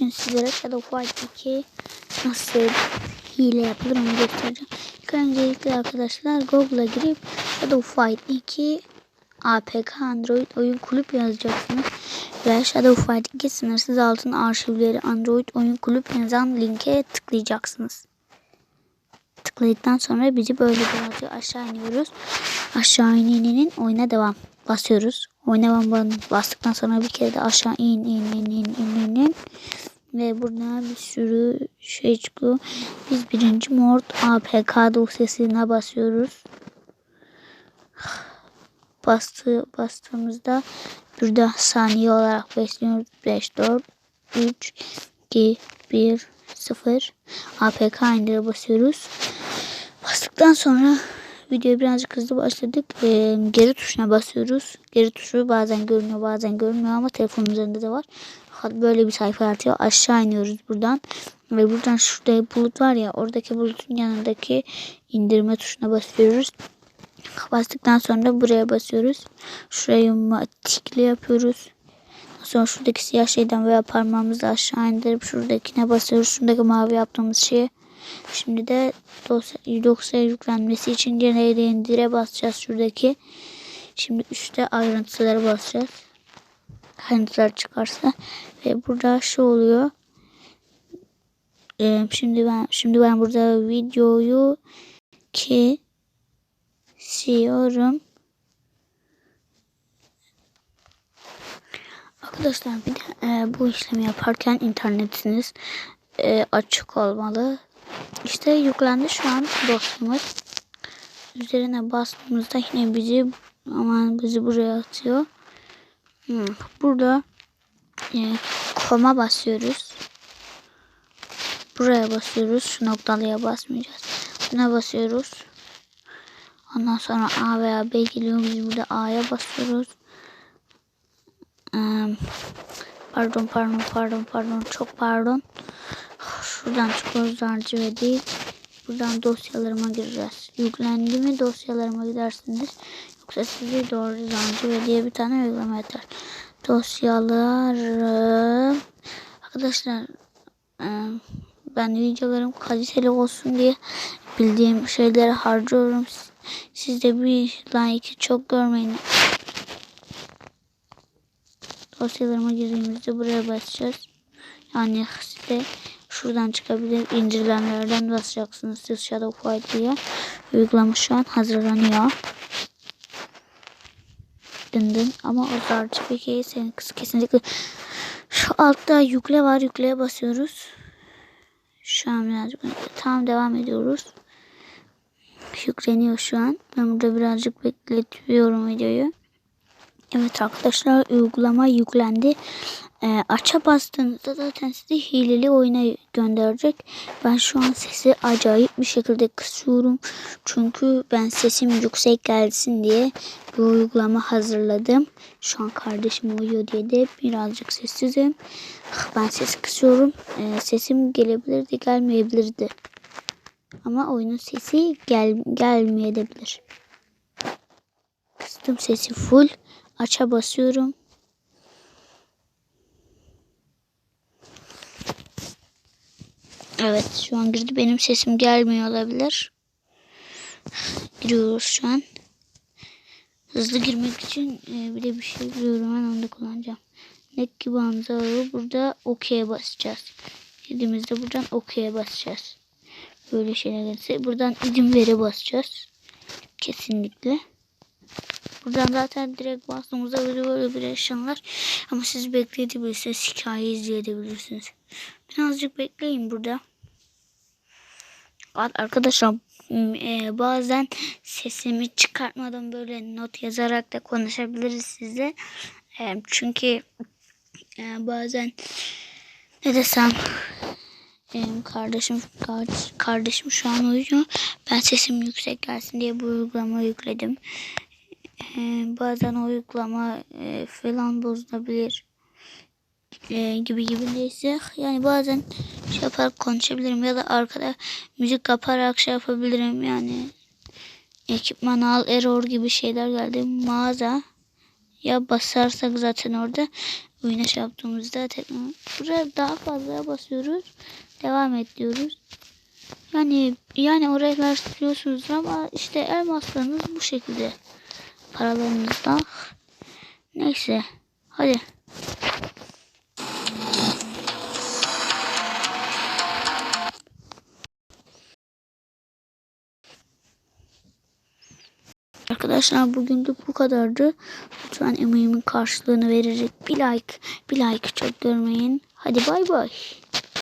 bugün sizlere Shadow Fight 2 nasıl hile yapılır onu göstereceğim. İlk öncelikle arkadaşlar Google'a girip Shadow Fight 2 APK Android oyun kulüp yazacaksınız. Ve Shadow Fight 2 sınırsız altın arşivleri Android oyun kulüp yazan linke tıklayacaksınız. Tıkladıktan sonra bizi böyle bırakıyor. Aşağı iniyoruz. Aşağı inenin oyuna devam basıyoruz. Oyna ben bastıktan sonra bir kere de aşağı in in in in in in, in. Ve burada bir sürü şey çıkıyor. Biz birinci mod APK dosyasına basıyoruz. Bastı, bastığımızda burada saniye olarak besliyoruz. 5, 4, 3, 2, 1, 0. APK indir'e basıyoruz. Bastıktan sonra videoyu birazcık hızlı başladık. Ee, geri tuşuna basıyoruz. Geri tuşu bazen görünüyor bazen görünmüyor ama telefonun üzerinde de var. Böyle bir sayfa artıyor. Aşağı iniyoruz buradan. Ve buradan şurada bulut var ya oradaki bulutun yanındaki indirme tuşuna basıyoruz. Bastıktan sonra buraya basıyoruz. Şurayı tikli yapıyoruz. Sonra şuradaki siyah şeyden veya parmağımızı aşağı indirip şuradakine basıyoruz. Şuradaki mavi yaptığımız şeye Şimdi de dosya, dosya yüklenmesi için genelde indire basacağız şuradaki. Şimdi üstte ayrıntılara basacağız. Ayrıntılar çıkarsa ve burada şu oluyor. Ee, şimdi ben şimdi ben burada videoyu kesiyorum. Arkadaşlar bir de e, bu işlemi yaparken internetiniz e, açık olmalı. İşte yüklendi şu an dosyamız. Üzerine bastığımızda yine bizi aman bizi buraya atıyor. Hmm. Burada e, koma basıyoruz. Buraya basıyoruz. Şu noktalıya basmayacağız. Buna basıyoruz. Ondan sonra A veya B geliyor. Biz burada A'ya basıyoruz. Ee, pardon pardon pardon pardon çok pardon. Şuradan çıkıyoruz arşive değil. Buradan dosyalarıma gireceğiz. Yüklendi mi dosyalarıma gidersiniz. Sizi doğru arşive diye bir tane uygulama yeter. Dosyalarım. Arkadaşlar ben videolarım kaliteli olsun diye bildiğim şeyleri harcıyorum. Siz de bir like çok görmeyin. Dosyalarıma girdiğimizde buraya basacağız. Yani size şuradan çıkabilir. indirilenlerden basacaksınız. Siz Shadow Fight diye. Uygulama şu an hazırlanıyor. Dın. Ama o zarcı peki senin kesinlikle şu altta yükle var. Yükleye basıyoruz. Şu an birazcık tam devam ediyoruz. Yükleniyor şu an. Ben burada birazcık bekletiyorum videoyu. Evet arkadaşlar uygulama yüklendi. E, aça bastığınızda zaten sizi hileli oyuna gönderecek. Ben şu an sesi acayip bir şekilde kısıyorum. Çünkü ben sesim yüksek gelsin diye bir uygulama hazırladım. Şu an kardeşim uyuyor diye de birazcık sessizim. Ben sesi kısıyorum. E, sesim gelebilirdi gelmeyebilirdi. Ama oyunun sesi gel gelmeyebilir. Kıstım sesi full. Aça basıyorum. Evet şu an girdi. Benim sesim gelmiyor olabilir. Giriyoruz şu an. Hızlı girmek için e, bir de bir şey biliyorum. Ben onu da kullanacağım. Nek gibi anzarı burada OK'ye basacağız. Girdiğimizde buradan OK'ye basacağız. Böyle şeyler gelirse buradan idim veri basacağız. Kesinlikle. Buradan zaten direkt bastığımızda böyle böyle bir eşyalar. Ama siz bekleyebilirsiniz. Hikaye izleyebilirsiniz. Birazcık bekleyin burada. Arkadaşlar e, bazen sesimi çıkartmadan böyle not yazarak da konuşabiliriz size. E, çünkü e, bazen ne desem e, kardeşim kardeşim şu an uyuyor. Ben sesim yüksek gelsin diye bu uygulamayı yükledim. E, bazen uygulama e, falan bozulabilir e, gibi gibi neyse yani bazen şey yapar konuşabilirim ya da arkada müzik yaparak şey yapabilirim yani ekipman al error gibi şeyler geldi mağaza ya basarsak zaten orada oyuna şey yaptığımızda tekrar buraya daha fazla basıyoruz. Devam et diyoruz. Yani yani oraya sürüyorsunuz ama işte elmaslarınız bu şekilde paralarınızda. Neyse. Hadi. Arkadaşlar bugünlük bu kadardı. Lütfen emeğimin karşılığını verecek bir like, bir like çok görmeyin. Hadi bay bay.